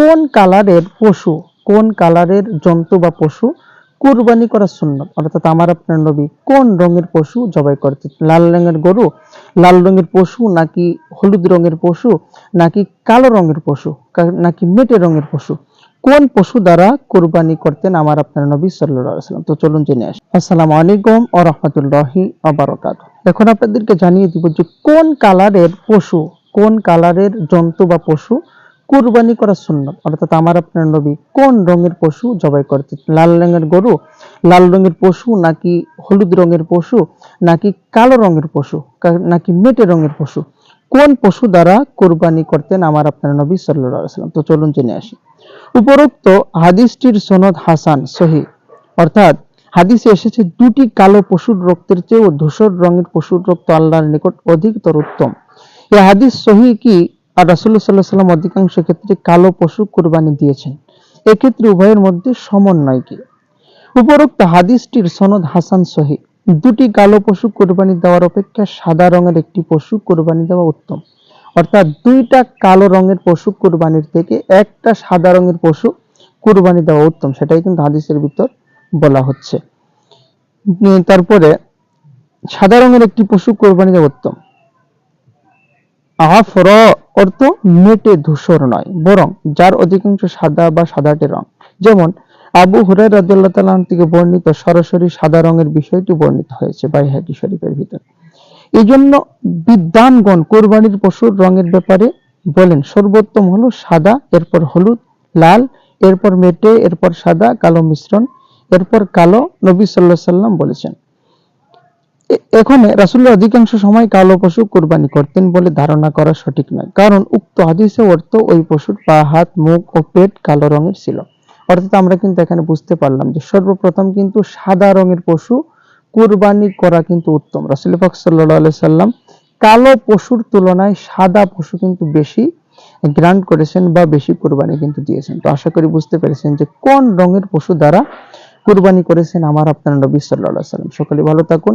কোন কালারের পশু, কোন কালারের জন্তু বা পশু কুরবানি করা সুন্নত? অর্থাৎ আমার আপনার নবী কোন রঙের পশু জবাই করতে লাল রঙের গরু, লাল রঙের পশু, নাকি হলুদ রঙের পশু, নাকি কালো রঙের পশু নাকি মেটে রঙের পশু? কোন পশু দ্বারা কুরবানি করতেন আমার আপনার নবী সাল্লাম তো চলুন জেনে আসি। আসসালামু আলাইকুম ও রাহমাতুল্লাহি ওয়া বারাকাতুহু। এখন আপনাদেরকে জানিয়ে দিব যে কোন কালারের পশু, কোন কালারের জন্তু বা পশু কুরবানি করা সুন্নত। অর্থাৎ আমার আপনার নবী কোন রঙের পশু জবাই করতে লাল রঙের গরু, লাল রঙের পশু, নাকি হলুদ রঙের পশু, নাকি কালো রঙের পশু নাকি মেটে রঙের পশু? কোন পশু দ্বারা কুরবানি করতেন আমার আপনার নবী সাল্লাম তো চলুন জেনে আসি। উপরোক্ত হাদিসটির সনদ হাসান, সহি। অর্থাৎ হাদিসে এসেছে দুটি কালো পশুর রক্তের চেয়েও ধূসর রঙের পশুর রক্ত আল্লাহর নিকট অধিকতর উত্তম। এই হাদিস সহি কি? আর রাসূলুল্লাহ সাল্লাল্লাহু আলাইহি সাল্লাম অধিকাংশ ক্ষেত্রে কালো পশু কুরবানি দিয়েছেন। এক্ষেত্রে উভয়ের মধ্যে সমন্বয় কি? উপরোক্ত হাদিসটির সনদ হাসান সহি। দুটি কালো পশু কুরবানি দেওয়ার অপেক্ষা সাদা রঙের একটি পশু কুরবানি দেওয়া উত্তম। অর্থাৎ দুইটা কালো রঙের পশু কুরবানির থেকে একটা সাদা রঙের পশু কুরবানি দেওয়া উত্তম। সেটাই কিন্তু হাদিসের ভিতর বলা হচ্ছে। তারপরে সাদা রঙের একটি পশু কোরবানি দেওয়া উত্তম। আফর অর্থ মেটে ধূসর নয়, বরং যার অধিকাংশ সাদা বা সাদাটে রং। যেমন, আবু হুরাই রাদিয়াল্লাহু তাআলা থেকে বর্ণিত সরাসরি সাদা রঙের বিষয়টি বর্ণিত হয়েছে বাইহাকি শরীফের ভিতর। এই জন্য বিদ্বানগণ কোরবানির পশুর রঙের ব্যাপারে বলেন, সর্বোত্তম হলো সাদা, এরপর হলুদ, লাল, এরপর মেটে, এরপর সাদা, কালো মিশ্রণ, এরপর কালো নবী সাল্লাহ সাল্লাম বলেছেন। এখানে রাসূলুল্লাহ অধিকাংশ সময় কালো পশু কুরবানি করতেন বলে ধারণা করা সঠিক নয়। কারণ উক্ত হাদিসে অর্থ ওই পশুর পা, হাত, মুখ ও পেট কালো রঙের ছিল। অর্থাৎ আমরা কিন্তু এখানে বুঝতে পারলাম যে সর্বপ্রথম কিন্তু সাদা রঙের পশু কুরবানি করা কিন্তু উত্তম। রাসূল সাল্লাল্লাহু আলাইহি সাল্লাম কালো পশুর তুলনায় সাদা পশু কিন্তু বেশি গ্রান্ট করেছেন বা বেশি কোরবানি কিন্তু দিয়েছেন। তো আশা করি বুঝতে পেরেছেন যে কোন রঙের পশু দ্বারা কুরবানি করেছেন আমার আপনার নবী আলাইহি সাল্লাম। সকলে ভালো থাকুন।